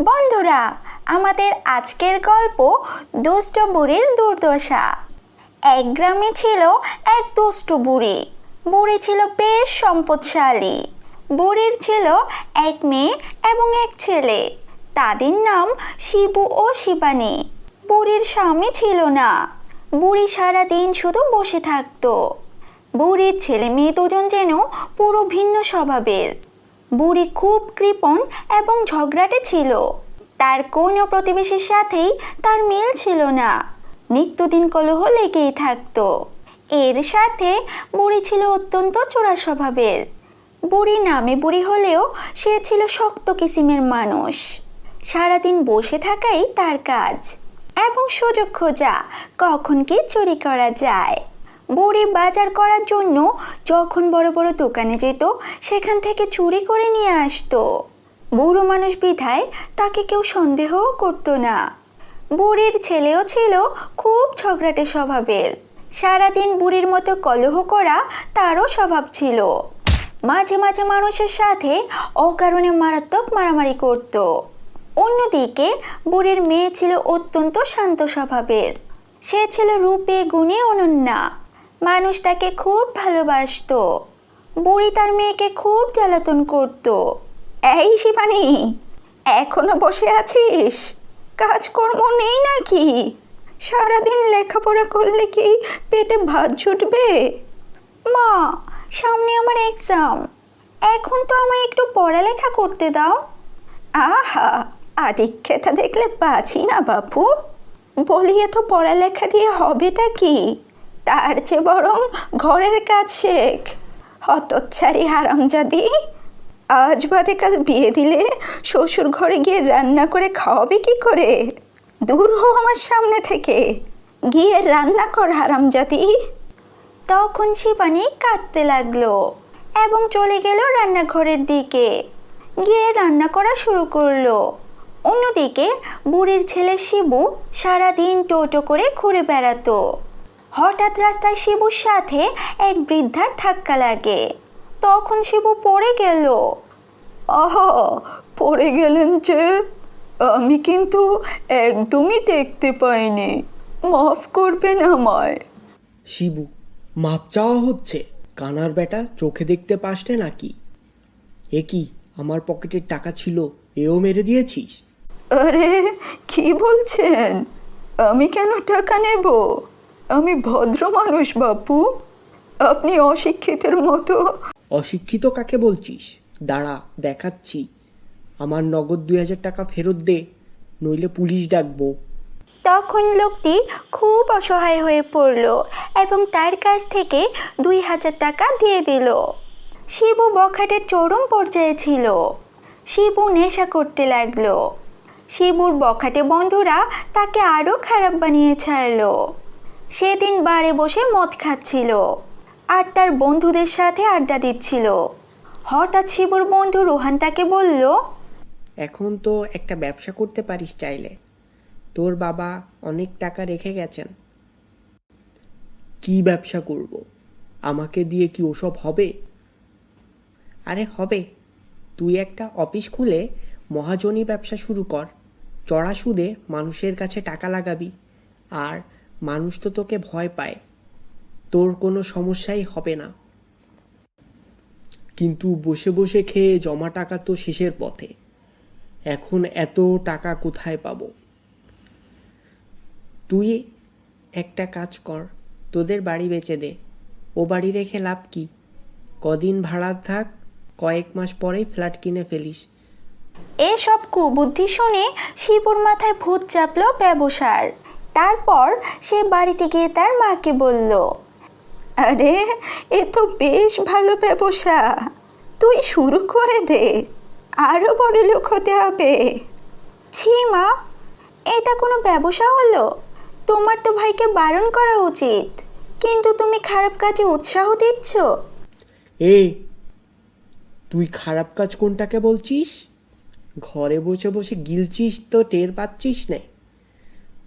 বন্ধুরা, আমাদের আজকের গল্প দুষ্ট বুড়ির দুর্দশা। এক গ্রামে ছিল এক দুষ্ট বুড়ি। বুড়ি ছিল বেশ সম্পদশালী। বুড়ির ছিল এক মেয়ে এবং এক ছেলে। তাদের নাম শিবু ও শিবানী। বুড়ির স্বামী ছিল না। বুড়ি সারা দিন শুধু বসে থাকতো। বুড়ির ছেলে মেয়ে দুজন যেন পুরো ভিন্ন স্বভাবের। বুড়ি খুব কৃপণ এবং ঝগড়াটে ছিল। তার কোনো প্রতিবেশীর সাথেই তার মিল ছিল না। নিত্যদিন কলহ লেগেই থাকতো। এর সাথে বুড়ি ছিল অত্যন্ত চোরা স্বভাবের। বুড়ি নামে বুড়ি হলেও সে ছিল শক্ত কিসিমের মানুষ। সারাদিন বসে থাকাই তার কাজ। এবং সুযোগ খোঁজা কখন কি চুরি করা যায়। বুড়ি বাজার করার জন্য যখন বড় বড় দোকানে যেত, সেখান থেকে চুরি করে নিয়ে আসতো। বুড়ো মানুষ বিধায় তাকে কেউ সন্দেহও করতো না। বুড়ির ছেলেও ছিল খুব ঝগড়াটে স্বভাবের। সারাদিন বুড়ির মতো কলহ করা তারও স্বভাব ছিল। মাঝে মাঝে মানুষের সাথে অকারণে মারাত্মক মারামারি করত। অন্যদিকে বুড়ির মেয়ে ছিল অত্যন্ত শান্ত স্বভাবের। সে ছিল রূপে গুণে অনন্যা। মানুষ তাকে খুব ভালোবাসতো। বুড়ি তার মেয়েকে খুব জ্বালাতন করত। এই শিবানী, এখনও বসে আছিস? কাজকর্ম নেই নাকি? সারাদিন লেখাপড়া করলে কি পেটে ভাত জুটবে? মা, সামনে আমার এক্সাম এখন তো আমায় একটু পড়ালেখা করতে দাও। আহা, আদিক্ষেতা দেখলে পাচ্ছি না বাপু। বলি এত পড়ালেখা দিয়ে হবেটা কি? তার চেয়ে বরং ঘরের কাজ শেখ। হতচ্ছারি হারামজাদি, আজ বাদে কাল বিয়ে দিলে শ্বশুর ঘরে গিয়ে রান্না করে খাওয়াবে কি করে? দূর হো আমার সামনে থেকে। গিয়ে রান্না কর হারামজাদি। তখন শিবানী কাঁদতে লাগল এবং চলে গেল রান্নাঘরের দিকে। গিয়ে রান্না করা শুরু করল। অন্যদিকে বুড়ির ছেলে শিবু সারাদিন টোটো করে ঘুরে বেড়াতো। হঠাৎ রাস্তায় শিবুর সাথে এক বৃদ্ধার ধাক্কা লাগে। তখন শিবু পড়ে গেল। আহা পড়ে গেলেন যে আমি কিন্তু একদমই দেখতে পাইনি। মাফ করবেন আমায়। শিবু মাপ চাওয়া হচ্ছে। কানার বেটা চোখে দেখতে পাসনে নাকি? এ কি আমার পকেটের টাকা ছিল এও মেরে দিয়েছিস? আরে কি বলছেন? আমি কেন টাকা নেব? আমি ভদ্র মানুষ বাপু। আপনি অশিক্ষিতের মতো। অশিক্ষিত কাকে বলছিস? দাঁড়া দেখাচ্ছি। আমার নগদ দুই হাজার টাকা ফেরত দে নইলে পুলিশ ডাকবো। তখন লোকটি খুব অসহায় হয়ে পড়ল এবং তার কাছ থেকে দুই হাজার টাকা দিয়ে দিল। শিবু বখাটের চরম পর্যায়ে ছিল। শিবু নেশা করতে লাগল। শিবুর বখাটে বন্ধুরা তাকে আরও খারাপ বানিয়ে ছাড়লো। সেদিন বারে বসে মদ খাচ্ছিল। আর তার বন্ধুদের সাথে আড্ডা দিচ্ছিল। হঠাৎ শিবুর বন্ধু রোহান তাকে বলল, এখন তো একটা ব্যবসা করতে পারিস চাইলে। তোর বাবা অনেক টাকা রেখে গেছেন। কি ব্যবসা করব? আমাকে দিয়ে কি ওসব হবে? আরে হবে। তুই একটা অফিস খুলে মহাজনী ব্যবসা শুরু কর। চড়া সুদে মানুষের কাছে টাকা লাগাবি। আর মানুষ তো তোকে ভয় পায়। তোর কোনো সমস্যাই হবে না। কিন্তু বসে বসে খেয়ে জমা টাকা তো শেষের পথে। এখন এত টাকা কোথায় পাব? তুই একটা কাজ কর, তোদের বাড়ি বেচে দে। ও বাড়ি রেখে লাভ কি? কদিন ভাড়া থাক, কয়েক মাস পরেই ফ্ল্যাট কিনে ফেলিস। এসব কুবুদ্ধি শুনে শিবুর মাথায় ভূত চাপলো ব্যবসার। তারপর সে বাড়িতে গিয়ে তার মাকে বলল, আরে, এ তো বেশ ভালো ব্যবসা। তুই শুরু করে দে আরও বড় লোক হতে হবে। ছি মা, এটা কোনো ব্যবসা হলো? তোমার তো ভাইকে বারণ করা উচিত। কিন্তু তুমি খারাপ কাজে উৎসাহ দিচ্ছ। এ, তুই খারাপ কাজ কোনটাকে বলছিস? ঘরে বসে বসে গিলছিস তো, টের পাচ্ছিস না।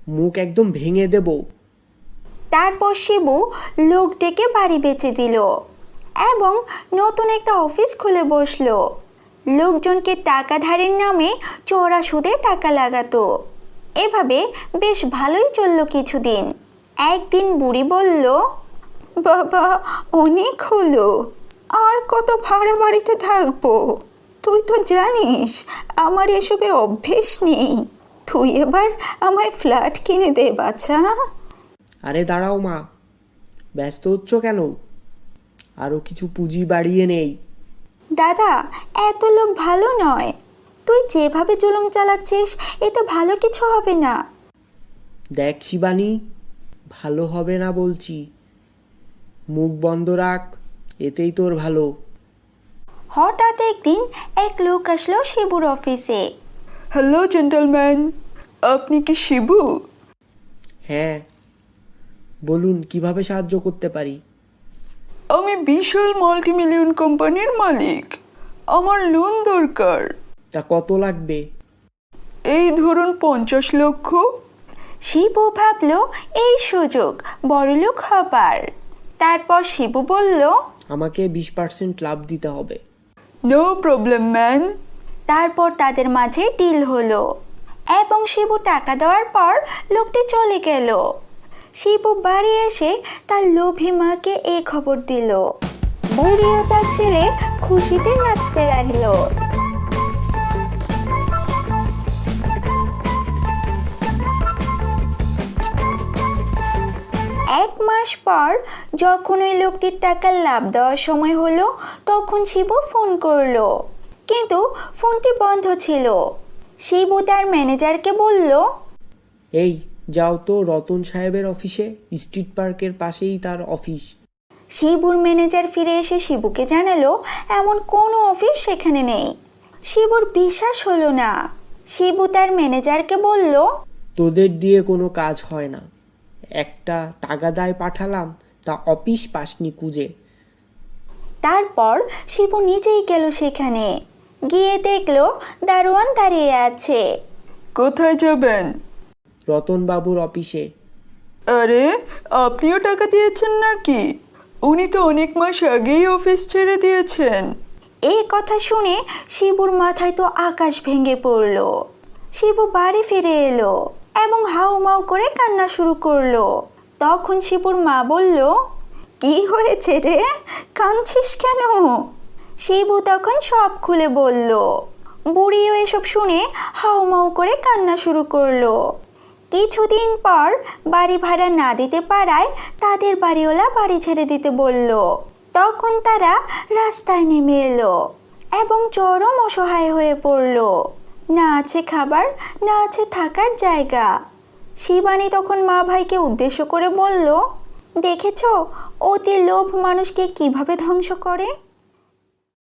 মুখ একদম ভেঙে দেবো। তারপর শিবু লোক ডেকে বাড়ি বেচে দিল এবং নতুন একটা অফিস খুলে বসল। লোকজনকে টাকা ধারের নামে চড়া সুদে টাকা লাগাতো। এভাবে বেশ ভালোই চলল কিছুদিন। একদিন বুড়ি বলল, বাবা, অনেক হলো। আর কত ভাড়া বাড়িতে থাকব? তুই তো জানিস, আমার এসবে অভ্যেস নেই। তুই এবার আমায় ফ্ল্যাট কিনে দে বাচ্চা আরে দাঁড়াও মা ব্যস্ত হচ্ছ কেন? আরও কিছু পুঁজি বাড়িয়ে নেই। দাদা এত লোক ভালো নয়। তুই যেভাবে জুলুম চালাচ্ছিস এতে ভালো কিছু হবে না। দেখ শিবানী ভালো হবে না বলছি। মুখ বন্ধ রাখ এতেই তোর ভালো। হঠাৎ একদিন এক লোক আসলো শিবুর অফিসে। হ্যালো জেন্টলম্যান আপনি কি শিবু? হ্যাঁ। বলুন কীভাবে সাহায্য করতে পারি? আমি বিশাল মাল্টিমিলিয়ন কোম্পানির মালিক। আমার লোন দরকার। তা কত লাগবে? এই ধরুন পঞ্চাশ লক্ষ। শিবু ভাবলো এই সুযোগ বড়লোক হবার। তারপর শিবু বলল আমাকে বিশ পার্সেন্ট লাভ দিতে হবে। নো প্রবলেম ম্যান তারপর তাদের মাঝে ডিল হলো এবং শিবু টাকা দেওয়ার পর লোকটি চলে গেল। শিবু বাড়ি এসে তার লোভী মাকে এ খবর দিল। বুড়ি ও তার ছেলে খুশিতে নাচতে লাগল। এক মাস পর যখন ওই লোকটির টাকার লাভ দেওয়ার সময় হলো, তখন শিবু ফোন করল। কিন্তু ফোনটি বন্ধ ছিল। শিবু তার ম্যানেজারকে বলল এই যাও তো রতন সাহেবের অফিসে স্ট্রিট পার্কের পাশেই তার অফিস। শিবুর ম্যানেজার ফিরে এসে শিবুকে জানালো এমন কোনো অফিস সেখানে নেই। শিবুর বিশ্বাস হলো না। শিবু তার ম্যানেজারকে বলল তোদের দিয়ে কোনো কাজ হয় না। একটা তাগাদায় পাঠালাম তা অফিস পাসনি কুজে তারপর শিবু নিজেই গেল সেখানে। গিয়ে দেখল দারোয়ান দাঁড়িয়ে আছে। কোথায় যাবেন? রতনবাবুর অফিসে। আরে আপনিও টাকা দিয়েছেন নাকি? উনি তো অনেক মাস আগেই অফিস ছেড়ে দিয়েছেন। এই কথা শুনে শিবুর মাথায় তো আকাশ ভেঙে পড়ল। শিবু বাড়ি ফিরে এলো এবং হাউমাউ করে কান্না শুরু করল। তখন শিবুর মা বলল কি হয়েছে রে? কাঁদছিস কেন? শিবু তখন সব খুলে বলল, বুড়িও এসব শুনে হাউমাউ করে কান্না শুরু করল। কিছুদিন পর বাড়ি ভাড়া না দিতে পারায় তাদের বাড়িওয়ালা বাড়ি ছেড়ে দিতে বলল। তখন তারা রাস্তায় নেমে এলো এবং চরম অসহায় হয়ে পড়ল। না আছে খাবার, না আছে থাকার জায়গা। শিবানী তখন মা ভাইকে উদ্দেশ্য করে বলল, দেখেছ, অতি লোভ মানুষকে কীভাবে ধ্বংস করে?